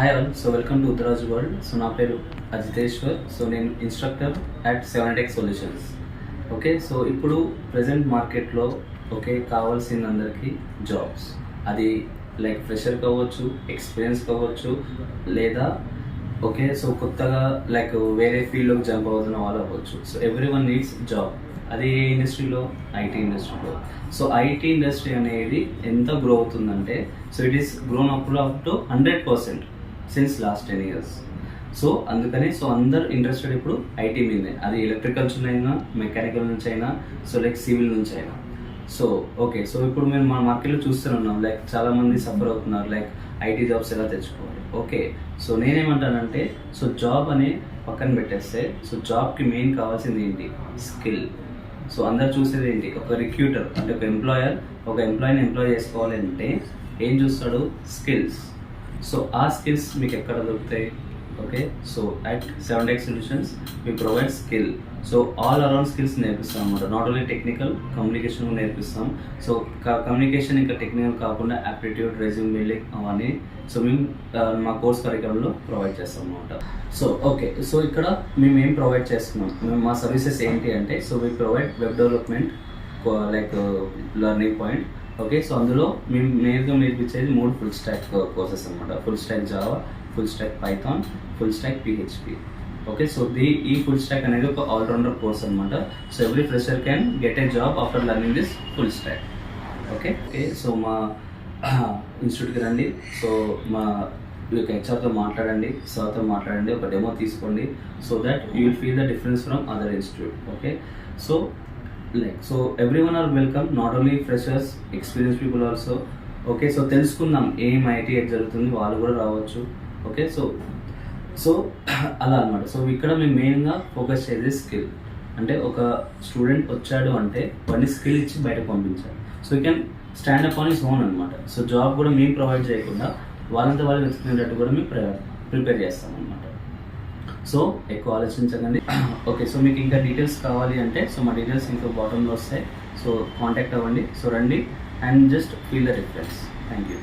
Hi all so welcome to Uttaraj world so నా పేరు Ajiteshwar. So నేను instructor at seven tech solutions okay so ఇప్పుడు present మార్కెట్లో okay కావాల్సిన అందరికీ జాబ్స్ అది లైక్ ఫ్రెషర్ కావచ్చు ఎక్స్పీరియన్స్ కావచ్చు లేదా ఓకే సో కొత్తగా లైక్ వేరే ఫీల్డ్లోకి జంప్ అవుతున్న వాళ్ళు అవ్వచ్చు. So every one needs job అది ఏ ఇండస్ట్రీలో ఐటీ ఇండస్ట్రీలో సో ఐటీ ఇండస్ట్రీ అనేది ఎంత గ్రో అవుతుందంటే so it is grown up up to hundred percent since last ten years so అందుకని సో అందరు ఇంట్రెస్టెడ్ ఇప్పుడు ఐటీ మీదే. అది ఎలక్ట్రికల్స్ నుంచి అయినా మెకానికల్ నుంచి అయినా సో లైక్ సివిల్ నుంచి అయినా సో ఓకే సో ఇప్పుడు మేము మన మార్కెట్లో చూస్తూనే ఉన్నాం. లైక్ చాలా మంది సఫర్ అవుతున్నారు లైక్ ఐటీ జాబ్స్ ఎలా తెచ్చుకోవాలి? ఓకే సో నేనేమంటానంటే సో జాబ్ అనే పక్కన పెట్టేస్తే సో జాబ్కి మెయిన్ కావాల్సింది ఏంటి? స్కిల్ సో అందరు చూసేది ఏంటి? ఒక రిక్రూటర్ అంటే ఒక ఎంప్లాయర్ ఒక ఎంప్లాయీని ఎంప్లాయ్ చేసుకోవాలి అంటే ఏం చూస్తాడు? స్కిల్స్ సో ఆ స్కిల్స్ మీకు ఎక్కడ దొరుకుతాయి? Okay so at seven tech solutions me provide skill so all around skills నేర్పిస్తాం అనమాట నాట్ ఓన్లీ టెక్నికల్ కమ్యూనికేషన్ నేర్పిస్తాం. సో కమ్యూనికేషన్ ఇంకా టెక్నికల్ కాకుండా యాప్టిట్యూడ్ రెజ్యూమ్ బిల్డింగ్ అవన్నీ సో మేము మా కోర్స్ కరికులంలో ప్రొవైడ్ చేస్తాం అనమాట సో ఓకే సో ఇక్కడ మేము ఏం ప్రొవైడ్ చేస్తున్నాం? మేము మా సర్వీసెస్ ఏంటి అంటే so we provide web development like learning point okay so అందులో మేము నేరుగా నేర్పించేది మూడు ఫుల్ స్టాక్ కోర్సెస్ అనమాట full stack Java full stack Python full stack PHP okay so the ఈ ఫుల్ స్టాక్ అనేది ఒక ఆల్రౌండర్ కోర్స్ అనమాట so every fresher can get a job after learning this full stack okay okay so మా ఇన్స్టిట్యూట్కి రండి. So మా మీకు హెచ్ఆర్తో మాట్లాడండి సార్తో మాట్లాడండి ఒక డెమో తీసుకోండి so that you will feel the difference from other institute okay so like so every one are welcome not only freshers experience people also okay so తెలుసుకుందాం ఏం ఐటీ జరుగుతుంది వాళ్ళు కూడా రావచ్చు. ఓకే సో సో అలా అనమాట so ఇక్కడ మేము మెయిన్గా ఫోకస్ చేసేది స్కిల్ అంటే ఒక స్టూడెంట్ వచ్చాడు అంటే వాడిని స్కిల్ ఇచ్చి బయటకు పంపించాలి. So you can stand up on his own అనమాట సో జాబ్ కూడా మేము ప్రొవైడ్ చేయకుండా వాళ్ళంతా వాళ్ళు వెతుకునేటట్టు కూడా మేము ప్రిపేర్ చేస్తాం అనమాట సో ఎక్కువ ఆలోచించకండి. ఓకే సో మీకు ఇంకా డీటెయిల్స్ కావాలి అంటే సో మా డీటెయిల్స్ ఇంకా బాటంలో వస్తాయి. సో కాంటాక్ట్ అవ్వండి. సో రండి and just feel the reference thank you